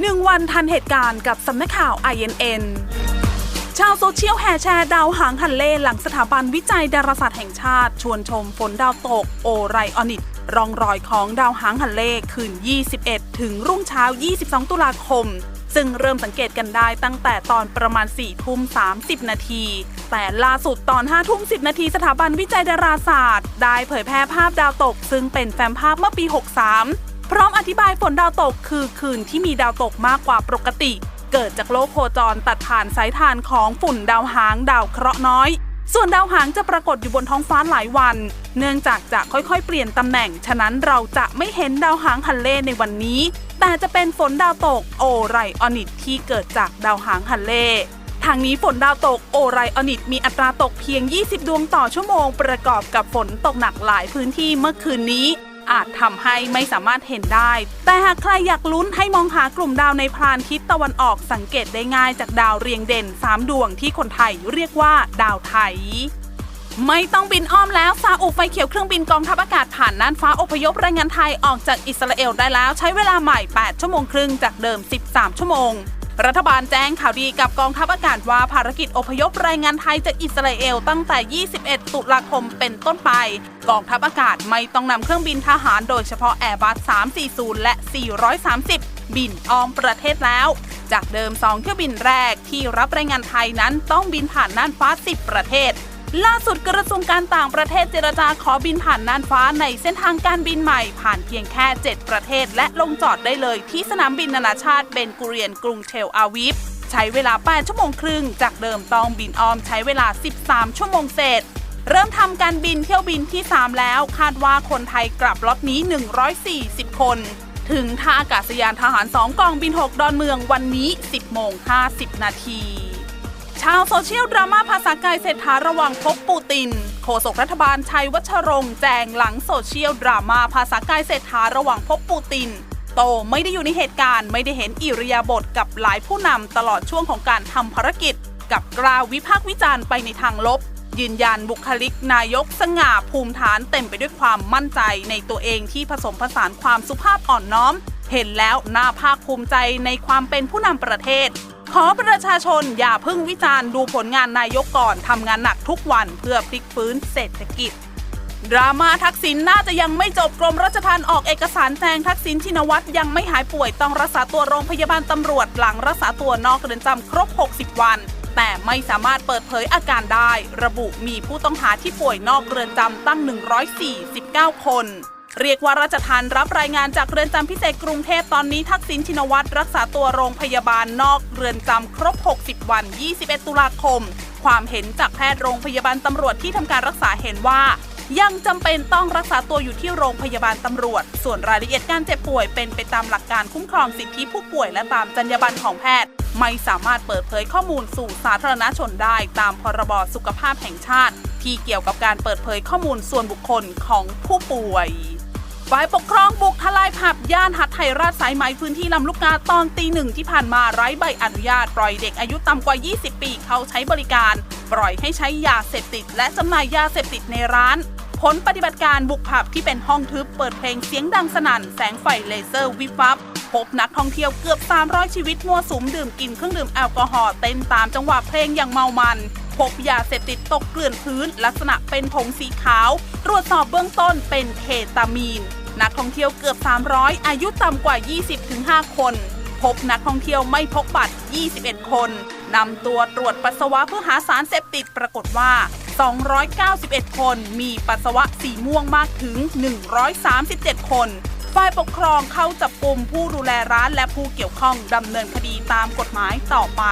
หนึ่งวันทันเหตุการณ์กับสำนักข่าว INN ชาวโซเชียลแห่แชร์ดาวหางฮันเล่หลังสถาบันวิจัยดาราศาสตร์แห่งชาติ ชวนชมฝนดาวตกโอไรออนิตร่องรอยของดาวหางฮันเล่คืน 21 ถึงรุ่งเช้า 22 ตุลาคม ซึ่งเริ่มสังเกตกันได้ตั้งแต่ตอนประมาณ 4 ทุ่ม 30 นาที แต่ล่าสุดตอน 5 ทุ่ม 10 นาทีสถาบันวิจัยดาราศาสตร์ ได้เผยแพร่ภาพดาวตก ซึ่งเป็นแฟ้มภาพเมื่อปี 63 พร้อมอธิบายฝนดาวตกคือคืนที่มีดาวตกมากกว่าปกติ เกิดจากโลกโคจรตัดผ่านสายทานของฝุ่นดาวหางดาวเคราะห์น้อย ส่วนดาวหางจะปรากฏอยู่บนท้องฟ้าหลายวัน เนื่องจากจะค่อยๆ เปลี่ยนตำแหน่ง ฉะนั้นเราจะไม่เห็นดาวหางฮันเล่ในวันนี้ แต่จะเป็นฝนดาวตกโอไรออนิตที่เกิดจากดาวหางฮันเล่ทางนี้ฝนดาวตกโอไรออนิตมีอัตราตกเพียง 20 ดวงต่อชั่วโมง ประกอบกับฝนตกหนักหลายพื้นที่เมื่อคืนนี้ อาจทำให้ไม่สามารถเห็นได้ แต่หากใครอยากลุ้นให้มองหากลุ่มดาวในพรานทิศตะวันออกสังเกตได้ง่ายจากดาวเรียงเด่น 3 ดวงที่คนไทยเรียกว่าดาวไทยไม่ต้องบินอ้อมแล้วซาอุไฟเขียวเครื่องบินกองทัพอากาศผ่านน่านฟ้าอพยพแรงงานไทยออกจากอิสราเอลได้แล้วใช้เวลาใหม่ 8 ชั่วโมงครึ่งจากเดิม 13 ชั่วโมง รัฐบาลแจ้งข่าวดีกับกองทัพอากาศว่าภารกิจอพยพแรงงานไทยจากอิสราเอลตั้งแต่ 21 ตุลาคมเป็นต้นไป กองทัพอากาศไม่ต้องนำเครื่องบินทหารโดยเฉพาะแอร์บัส 340 และ 430 บินอ้อมประเทศแล้ว จากเดิม 2 เที่ยวบินแรกที่รับแรงงานไทยนั้นต้องบินผ่านน่านฟ้า 10 ประเทศ ล่าสุดกระทรวงการต่างประเทศเจรจาขอบินผ่านน่านฟ้าในเส้นทางการบินใหม่ ผ่านเพียงแค่ 7 ประเทศ และลงจอดได้เลยที่สนามบินนานาชาติเบนกุเรียนกรุงเทลอาวิฟใช้เวลา 8 ชั่วโมงครึ่ง จากเดิมต้องบินออมใช้เวลา 13 ชั่วโมงเศษ เริ่มทำการบินเที่ยวบินที่ 3 แล้ว คาดว่าคนไทยกลับล็อตนี้ 140 คน ถึงท่าอากาศยานทหาร 2 กองบิน 6 ดอนเมืองวันนี้ 10 โมง 50 นาที ชาวโซเชียลดราม่าภาษากายเศรษฐาระวังพบปูติน โฆษกรัฐบาลชัยวัชรงค์แจงหลังโซเชียลดราม่าภาษากายเศรษฐาระวังพบปูติน โตไม่ได้อยู่ในเหตุการณ์ไม่ได้เห็นอิริยาบถกับหลายผู้นำตลอดช่วงของการทำภารกิจ กับกล่าววิพากษ์วิจารณ์ไปในทางลบ ยืนยันบุคลิกนายกสง่าภูมิฐานเต็มไปด้วยความมั่นใจในตัวเองที่ผสมผสานความสุภาพอ่อนน้อม เห็นแล้วน่าภาคภูมิใจในความเป็นผู้นำประเทศ ขอประชาชนอย่าเพิ่งวิจารณ์ดูผลงานนายกก่อนทำงานหนักทุกวันเพื่อพลิกฟื้นเศรษฐกิจ ดราม่าทักษิณน่าจะยังไม่จบกรมราชทัณฑ์ออกเอกสารแจ้งทักษิณชินวัตรยังไม่หายป่วยต้องรักษาตัวโรงพยาบาลตำรวจหลังรักษาตัวนอกเรือนจำครบ 60 วัน แต่ไม่สามารถเปิดเผยอาการได้ ระบุมีผู้ต้องหาที่ป่วยนอกเรือนจำตั้ง 149 คน เรียกว่าราชทานรับรายงานจากเรือนจำพิเศษกรุงเทพตอนนี้ทักษิณชินวัตรรักษาตัวโรงพยาบาลนอกเรือนจำครบ 60 วัน 21 ตุลาคม ความเห็นจากแพทย์โรงพยาบาลตำรวจที่ทำการรักษาเห็นว่า ยังจำเป็นต้องรักษาตัวอยู่ที่โรงพยาบาลตำรวจ ส่วนรายละเอียดการเจ็บป่วยเป็นไปตามหลักการคุ้มครองสิทธิผู้ป่วยและตามจรรยาบรรณของแพทย์ ไม่สามารถเปิดเผยข้อมูลสู่สาธารณชนได้ตามพรบสุขภาพแห่งชาติ ที่เกี่ยวกับการเปิดเผยข้อมูลส่วนบุคคลของผู้ป่วย ฝ่ายปกครองบุกทลายผับย่านหัดไทยราชสายไหมพื้นที่ลำลูกกาตอนตีหนึ่งที่ผ่านมาไร้ใบอนุญาต ปล่อยเด็กอายุต่ำกว่า 20 ปีเข้าใช้บริการ ปล่อยให้ใช้ยาเสพติด และจำหน่ายยาเสพติดในร้าน ผลปฏิบัติการบุกผับที่เป็นห้องทึบเปิดเพลงเสียงดังสนั่น แสงไฟเลเซอร์วิบวับพบนักท่องเที่ยวเกือบ 300 ชีวิตมัวสุมดื่มกินเครื่องดื่มแอลกอฮอล์เต้นตามจังหวะเพลงอย่างเมามัน พบยาเสพติดตกเกลื่อนพื้น ลักษณะเป็นผงสีขาว ตรวจสอบเบื้องต้นเป็นเคตามีน นักท่องเที่ยวเกือบ 300 อายุต่ำกว่า 20-5 คน พบนักท่องเที่ยวไม่พกบัตร 21 คนนำตัวตรวจปัสสาวะเพื่อหาสารเสพติดปรากฏว่า 291 คนมีปัสสาวะสีม่วงมากถึง 137 คนฝ่ายปกครองเข้าจับกลุ่มผู้ดูแลร้านและผู้เกี่ยวข้องดำเนินคดีตามกฎหมายต่อไป